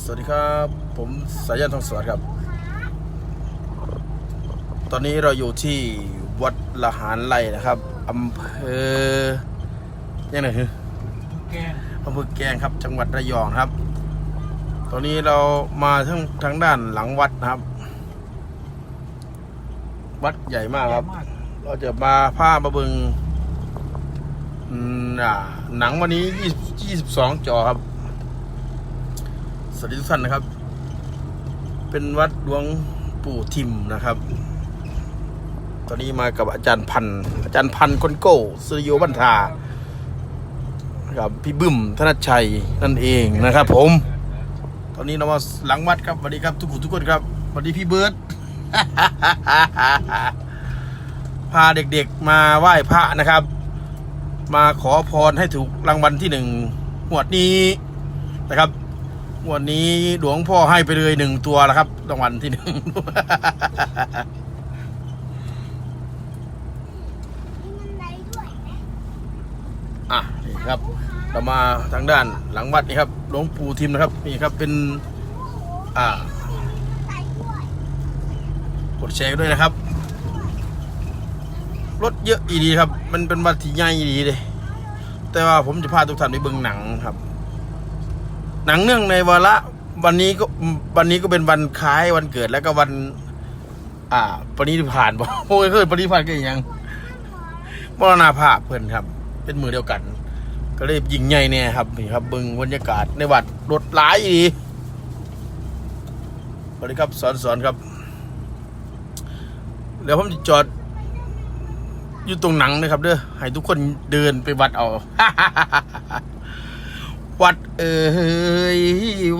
สวัสดีครับ ผมสายันทองสวัสดิ์ครับ ตอนนี้เราอยู่ที่วัดละหารไร่นะครับอำเภอยังไงคือแกงอำเภอแกลงครับจังหวัดระยองครับ ตอนนี้เรามาทั้งทางด้านหลังวัดนะครับ วัดใหญ่มากครับมากเราจะมาผ้ามาเบิงอืมอ่าหนังวันนี้20 22จอครับส วัสดีทุกท่านนะครับ เป็นวัดหลวงปู่ทิมนะครับ ตอนนี้มากับอาจารย์พันธ์อาจารย์พันธ์คนโก้สุริโยบันทากับพี่บึ้มธนชัยนั่นเองนะครับ ผม ตอนนี้เรามาหลังวัดครับสวัสดีครับทุกคนทุกคนครับสวัสดีพี่เบิร์ตพาเด็กๆมาไหว้พระนะครับ มาขอพรให้ถูกรางวัลที่หนึ่งหวดนี้นะครับ วดนี้หลวงพ่อให้ไปเลยหนึ่งตัวแล้วครับรางวัลที่หนึ่งอะนี่ครับ เรามาทางด้านหลังวัดนี่ครับหลวงปู่ทิมนะครับนี่ครับเป็น อ่ากดแชร์ด้วยนะครับ รถเยอะอีดีครับ มันเป็นวัดที่ใหญ่อีดีเลยแต่ว่าผมจะพาทุกท่านไปเบิ่งหนังครับ หนังเนื่องในวาระวันนี้ก็วันนี้ก็เป็นวันคล้ายวันเกิดแล้วก็วัน อ่า ปณิธานบอกโอ้ยเคยปณิธานกันยังมรณาภาพเพื่อนครับ เป็นมือเดียวกัน ก็เลยยิงใหญ่แน่ครับนี่ครับบิ่งบรรยากาศในวัดรถหลายดีสวัสดีครับสอนสอนครับเดี๋ยวผมจะจอด อยู่ตรงหนังนะครับ เด้อให้ทุกคนเดินไปวัดเอา วัดเอ่ย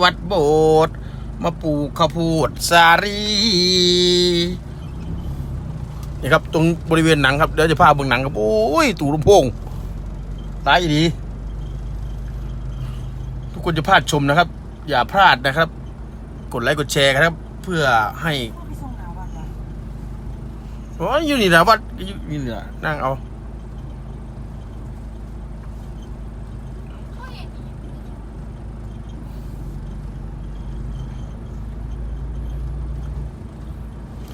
วัดโบสถ์มาปลูกข้าวโพดสารีนี่ครับตรงบริเวณหนังครับเดี๋ยวจะพาเบิ่งหนังครับโอ้ยตู่ลำโพงตายดี ทุกคนจะพลาดชมนะครับ อย่าพลาดนะครับ กดไลค์กดแชร์ครับ เพื่อให้พี่ส่งหนาวัดเหรอโอ้ยอยู่นี่นะวัดอยู่นี่นะนั่งเอา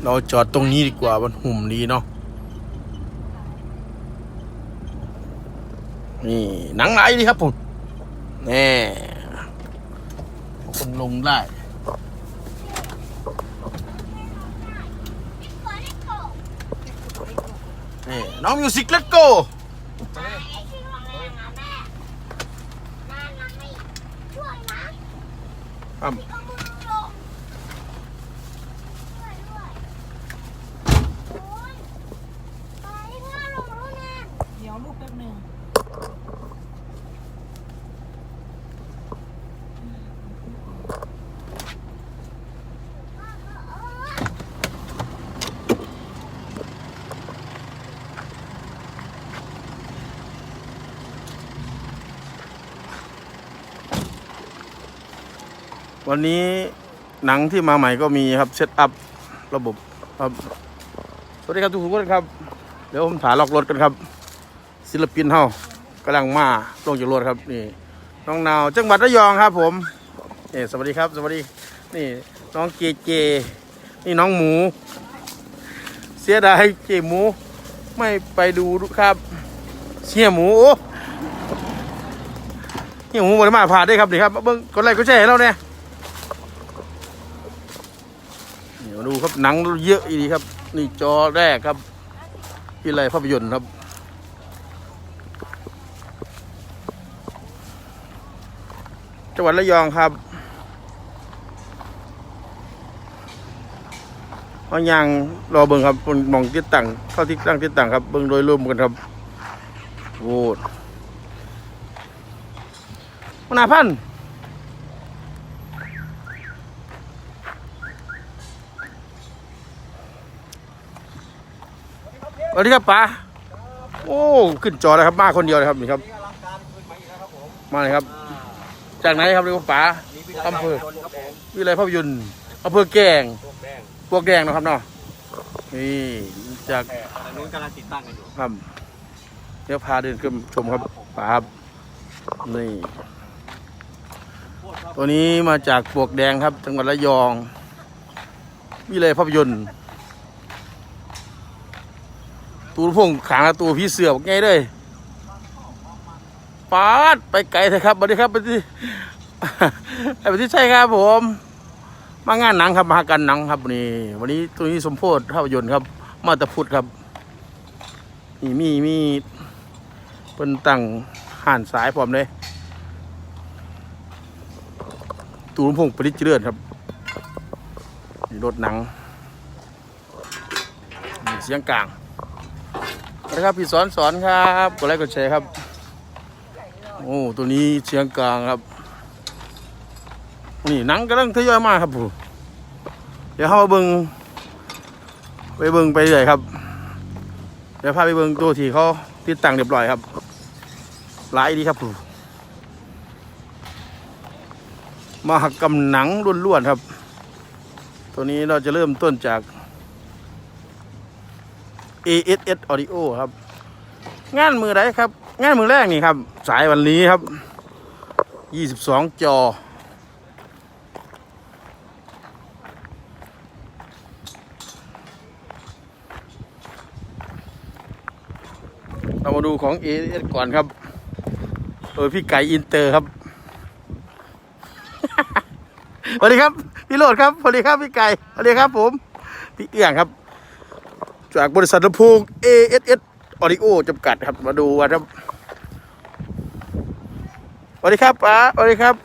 เราจอดตรงนี้ดีกว่ามันหุ่มดีเนาะนี่หนังไหนดีครับผมแน่คนลงได้นี่น้องมิวสิกเลตโก้ครับ เดี๋ยวลูกแป๊บหนึงวันนี้หนังที่มาใหม่ก็มีครับเซตอัพระบบครับ สวัสดีครับทุกคนครับ เดี๋ยวผมถ่ายล็อกรถกันครับ ศิลปินเฮากำลังมาลงจากรถครับนี่น้องนาวจังหวัดระยองครับผมนี่สวัสดีครับสวัสดีนี่น้องเจเจ นี่น้องหมู เสียดายเจหมู ไม่ไปดูครับเชี่ยหมูโอ้เชี่ยหมูบริมาผ่านได้ครับนี่ครับเบิ้งกดไลค์กดแชร์ให้เราเนี่ยมาดูครับหนังเยอะอีดีครับ นี่จอแรกครับวิไลภาพยนตร์ครับ จังหวัดระยองครับเอายางรอเบิ่งครับบนมองติดตั้งเข้าที่ตั้งติดตั้งครับเบิ่งโดยรวมกันครับโอ้มนาพันสวัสดีครับป๋าโอ้ ขึ้นจอแล้วครับ มาคนเดียวเลยครับนี่ครับ มาเลยครับ จากไหนครับเรียกว่าป๋าอำเภอวิไลภาพยนตร์อำเภอแกงพวกแดงนะครับเนาะนี่จากตอนนู้นกำลังติดตั้งกันอยู่ครับเดี๋ยวพาเดินขึ้นชมครับป๋าครับนี่ตัวนี้มาจากปวกแดงครับ จังหวัดระยองวิเลยภาพยนตร์ตูนพงขางตัวพี่เสือบอกไงเลย ปาดไปไกลเถอะครับสวัสดีครับไปที่ไปที่ใช่ครับผม มางานหนังครับมากันหนังครับวันนี้วันนี้ตัวนี้สมโพธิภาพยนตร์ครับ มาตาพุทธครับมีมีมีเป็นตั้งห่านสายพร้อมเลยตูนพงประดิษฐ์เจริญครับนี่รถหนัง เสียงกลางสวัสดีครับพี่สอนสอนครับกดไลค์กดแชร์ครับ อ้ตัวนี้เชียงกลางครับ นี่นังกำลังทยอยมาครับผู้เดี๋ยวเข้ามาเบิงไปเบิงไปเลยครับ เดี๋ยวพาไปเบิงตัวที่เขาติดตั้งเรียบร้อยครับหลายดีครับผู้มหกรรมหนังล้วนๆครับ ตัวนี้เราจะเริ่มต้นจาก ASS Audio ครับ งานมือไรครับ งานมือแรกนี่ครับ สายวันนี้ครับ22จอ เรามาดูของ ASS ก่อนครับ โดยพี่ไก่อินเตอร์ครับสวัสดีครับ พี่โรดครับสวัสดีครับพี่ไก่สวัสดีครับผม พี่เอี้ยงครับ จากบริษัทลำโพง ASS Audio จำกัดครับ มาดูกันครับ วัสดีครับป๋าสวัสดีครับ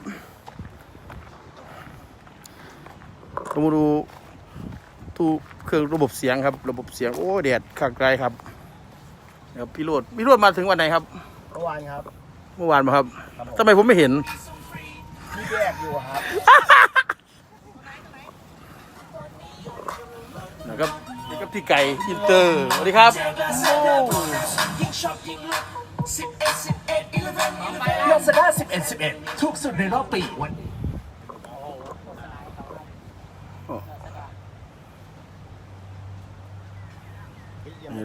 เรามาดูตู้เครื่องระบบเสียงครับ ระบบเสียงโอ้แดดข้างไกลครับเดี๋ยวพี่โรดพี่โรดมาถึงวันไหนครับ เมื่อวานครับ เมื่อวานมาครับทำไมผมไม่เห็นที่แยกอยู่ครับ นะครับนี่ก็พี่ไก่อินเตอร์สวัสดีครับ ลาซาด้า11 11 ถูกสุดในรอบปีวันนี่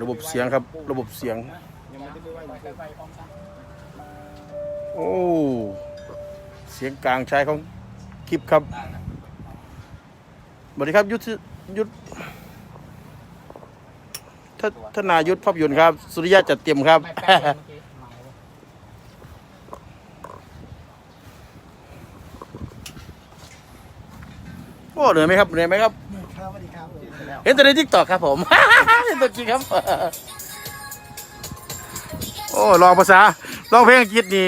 ระบบเสียงครับ ระบบเสียง โอ้ เสียงกลางใช้ของคลิปครับสวัสดีครับ ยุทธยุทธททนายุทธภาพยนตร์ครับ สุริยะจัดเตรียมครับ อ้เหนื่อยไหมครับเหนื่อยไหมครับครับสวัสดีครับเห็นแต่ในทิกตอกครับผมเห็นตัวจริงครับ โอ้ลองภาษาลองเพลงอังกฤษนี่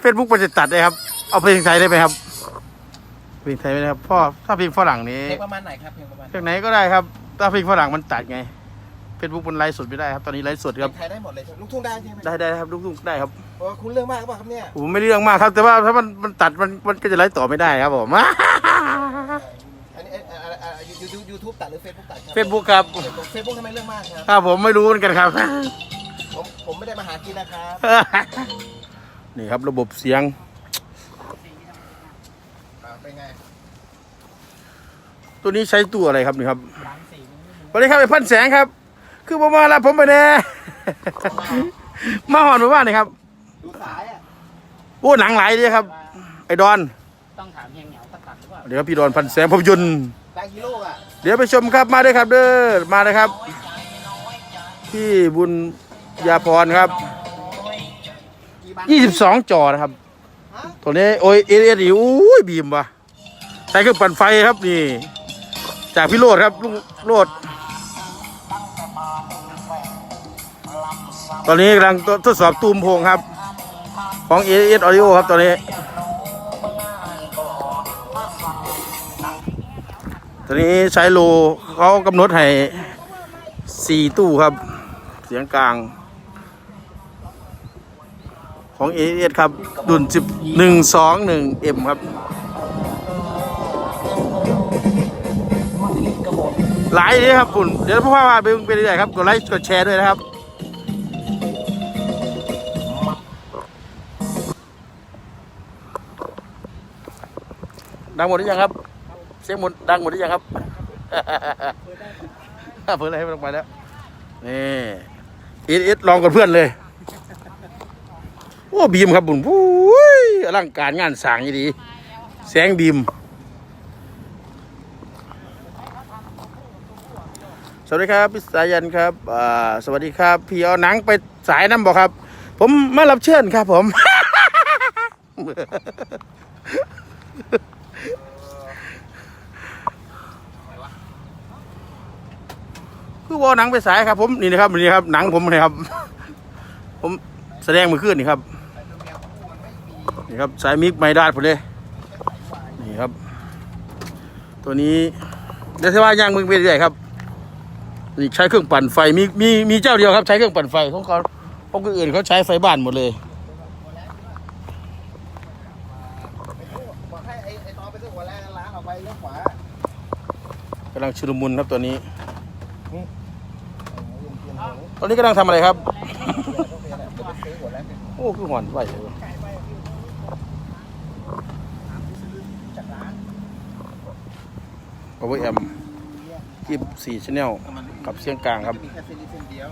เฟซบุ๊กมันจะตัดได้ครับ เอาเพลงไทยได้ไหมครับเพลงไทยไม่ได้ครับพ่อถ้าเพลงฝรั่งนี้เพลงประมาณไหนครับเพลงประมาณเพลงไหนก็ได้ครับถ้าเพลงฝรั่งมันตัดไงเฟซบุ๊กมันไลฟ์สดไม่ได้ครับตอนนี้ไลฟ์สดครับไทยได้หมดเลยใช่ไหมลูกทุ่งได้ใช่ไหมได้ได้ครับลูกทุ่งได้ครับโอ้คุณเรื่องมากหรือเปล่าครับเนี่ยผมไม่ได้เรื่องมากครับ แต่ว่าถ้ามันมันตัดมันมันก็จะไลฟ์ต่อไม่ได้ครับผม อันนี้ยูทูบยูทูบตัดหรือเฟซบุ๊กตัดครับเฟซบุ๊กครับ เฟซบุ๊กทำไมเรื่องมากครับครับผมไม่รู้เหมือนกันครับ ผมผมไม่ได้มาหากินนะครับนี่ครับระบบเสียงอ่าเป็นไงตัวนี้ใช้ตัวอะไรครับนี่ครับสวัสดีครับไอ้พันแสงครับ คือผมมาแล้วผมไปแน่มาหอนมาบ้านนี่ครับดูสายอะโอ้หนังหลายเลยครับ ไอ้ดอน ต้องถามเฮียเหงี เปล่าเดี๋ยวครับพี่ดอนพันแสงภาพยนตร์แบงค์ฮีโร่อะเดี๋ยวไปชมครับมาเลยครับ เด้อมาเลยครับ พี่บุญยาพรครับกี่บาท22จอนะครับตัวนี้โอ้ยเอเอสอุ้ยบีมว่ะใช้เครื่องปั่นไฟครับนี่ จากพี่โรดครับลุงโรดตอนนี้กำลังทดสอบตูมโพงครับ ของเอเอสออดิโอครับตอนนี้ ตอนนี้ใช้โลเขากำหนดให้สี่ตู้ครับ เสียงกลาง ของเอเอสครับ ดุนสิบหนึ่งสองหนึ่งเอ็มครับ หลายเลยครับคุณเดี๋ยวพ่อว่าไปเป็นยังไงครับ กดไลค์กดแชร์ด้วยนะครับดังหมดหรือยังครับ เสียงหมดดังหมดหรือยังครับ เพิ่งเลยให้ลงไปแล้ว นี่อสเอสลองกับเพื่อนเลย โอ้บีมครับบุญผู้ยอลังการงานสร้างยี่ดี แสงบีม สวัสดีครับพี่สายันครับอ่าสวัสดีครับ พี่เอาหนังไปสายน้ำบอกครับ ผมมารับเชิญครับผม คือว่าหนังไปสายครับ ผมนี่นะครับนี่ครับหนังผมนะครับ ผมแสดงมือขึ้นนี่ครับนี่ครับสายมิกไมด้าผมเลยนี่ครับ ตัวนี้เดี๋ยวจะว่าย่างมึงไปเรื่อยครับนี่ใช้เครื่องปั่นไฟมีมีมีเจ้าเดียวครับ ใช้เครื่องปั่นไฟของเขาพวกอื่นเขาใช้ไฟบ้านหมดเลยกำลังชุลมุนครับตัวนี้ อนนี้กำลังทำอะไรครับต้องเปลี่ยนแหละเดี๋ยวไปซื้อหัวแรงโอ้คือหอนไหวเลยพาวเวอร์แอมยี่สี่ชแนลกับเสียงกลางครับมีแค่เส้นนี้เส้นเดียว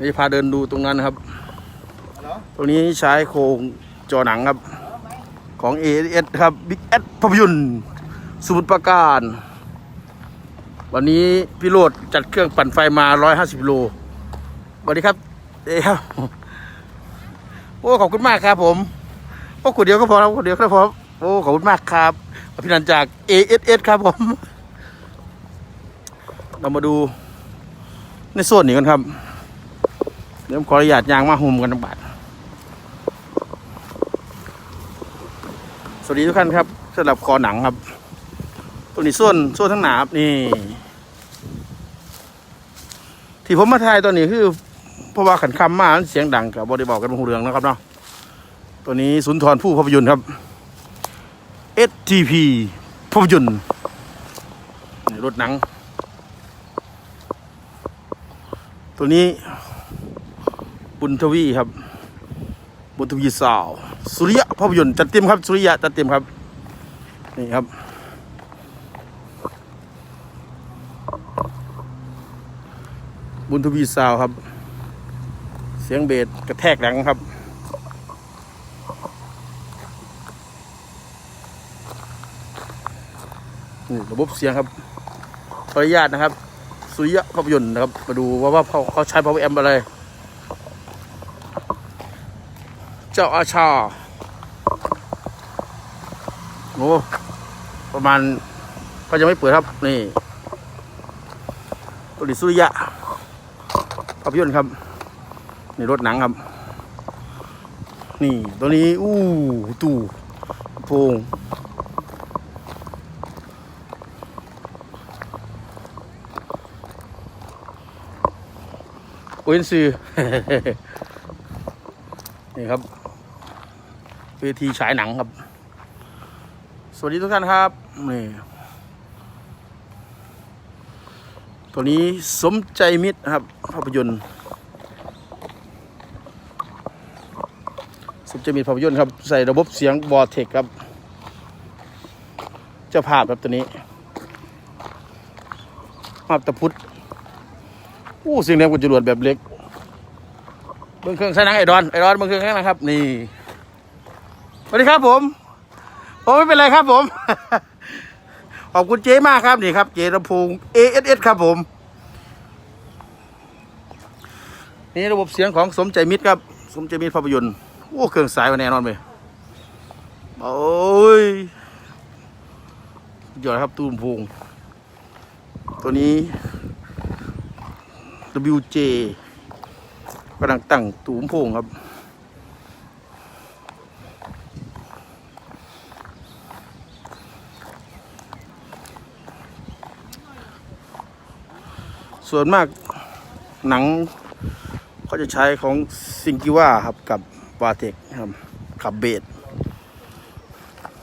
นี่พาเดินดูตรงนั้นนะครับเหรอตรงนี้ใช้โครงจอหนังครับ ของ a อ s ครับ Big S ภาพยนตร์สมุทรปราการ วันนี้พี่โรดจัดเครื่องปั่นไฟมา150โลสวัสดีครับเอ้ครับโอ้ขอบคุณมากครับ ผมโอ้ขวดเดียวก็พอแล้วขวดเดียวก็พอโอ้ขอบคุณมากครับพี่นันจาก ASS ครับผม เรามาดูในส่วนนี้กันครับ เดี๋ยวผมขออนุญาตยางมาหุมกันทั้งบาทสวัสดีทุกท่านครับสำหรับคอหนังครับ ตัวนี้ส่วนส่วนทั้งหนาครับนี่ ที่ผมมาถ่ายตัวนี้คือ เพราะว่าขันคำมามันเสียงดังกับบริบอกกันหูเรืองนะครับเนาะตัวนี้สุนทรผู้ภาพยนตร์ครับ STP ภาพยนตร์นี่รถหนัง ตัวนี้ บุญทวีครับ บุญทวีสาว สุริยะภาพยนตร์จัดเต็มครับ สุริยะจัดเต็มครับ นี่ครับ บุญทวีสาวครับ เสียงเบสกระแทกหลังครับนี่ระบบเสียงครับขออนุญาตนะครับ สุริยะภาพยนตร์นะครับ มาดูว่าว่าเขาเขาใช้ power amp อมอะไร เจ้าอาชาโอ้ประมาณก็ยังไม่เปิดครับ นี่ตัวนี้สุริยะ ภาพยนตร์ครับนี่รถหนังครับ นี่ตัวนี้ อู้ตู้โพงโอ้ยซื้อนี่ครับเวทีฉายหนังครับ สวัสดีทุกท่านครับนี่ ตัวนี้สมใจมิตรนะครับ ภาพยนตร์ สมใจมิตรภาพยนตร์ครับ ใส่ระบบเสียงบอเทคครับ เจ้าภาพครับตัวนี้ภาพตะพุทธอู้เสียงแรงกว่าจรวดแบบเล็กเบิ้งเครื่องใช้นังไอดอนไอดอนเบิ้งเครื่องข้างหลังครับ นี่สวัสดีครับผมผมไม่เป็นไรครับผม ขอบคุณเจ๊มากครับนี่ครับเจรพงศ์ ASS ครับผม นี่ระบบเสียงของสมใจมิตรครับ สมใจมิตรภาพยนตร์โอ้เครื่องสายมาแน่นอนเลยโอ้ยยอดครับตูมพงตัวนี้ WJ กำลังตั้งตูมพงครับ ส่วนมากหนังเขาจะใช้ของซิงกิว่าครับกับวาเทคครับขับเบส